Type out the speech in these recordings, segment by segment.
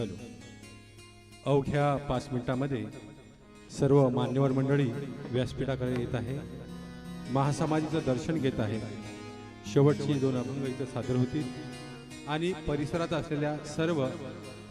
Hello. अवघ्या पाच मिनिटामध्ये सर्व मान्यवर मंडळी व्यासपीठाकडे येत आहे. महासमाधीचं दर्शन घेत आहे. शेवटची दोन अभंग इथं सादर होतील. आणि परिसरात असलेल्या सर्व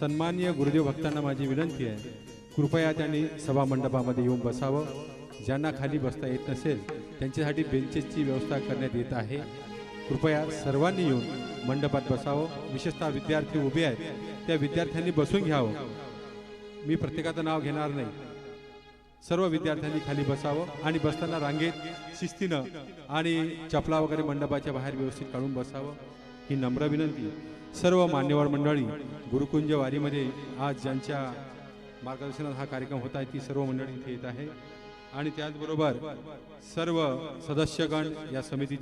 सन्मान्य गुरुदेव भक्तांना माझी विनंती आहे कृपया त्यांनी सभामंडपामध्ये येऊन बसावं. ज्यांना खाली बसता येत नसेल त्यांच्यासाठी बेंचेसची व्यवस्था करण्यात येत आहे. कृपया सर्वांनी येऊन मंडपात बसावं. विशेषतः विद्यार्थी उभे आहेत. त्या विद्यार्थ्यांनी बसून घ्यावं. मी प्रत्येकाचं नाव घेणार नाही. सर्व विद्यार्थ्यांनी खाली बसावं आणि बसताना रांगेत शिस्तीनं आणि चपला वगैरे मंडपाच्या बाहेर व्यवस्थित काढून बसावं. ही नम्र विनंती. सर्व मान्यवर मंडळी गुरुकुंज वारीमध्ये आज ज्यांच्या मार्गदर्शनात हा कार्यक्रम होत आहे ती सर्व मंडळी इथे येत आहे. आणि त्याचबरोबर सर्व सदस्यगण या समिती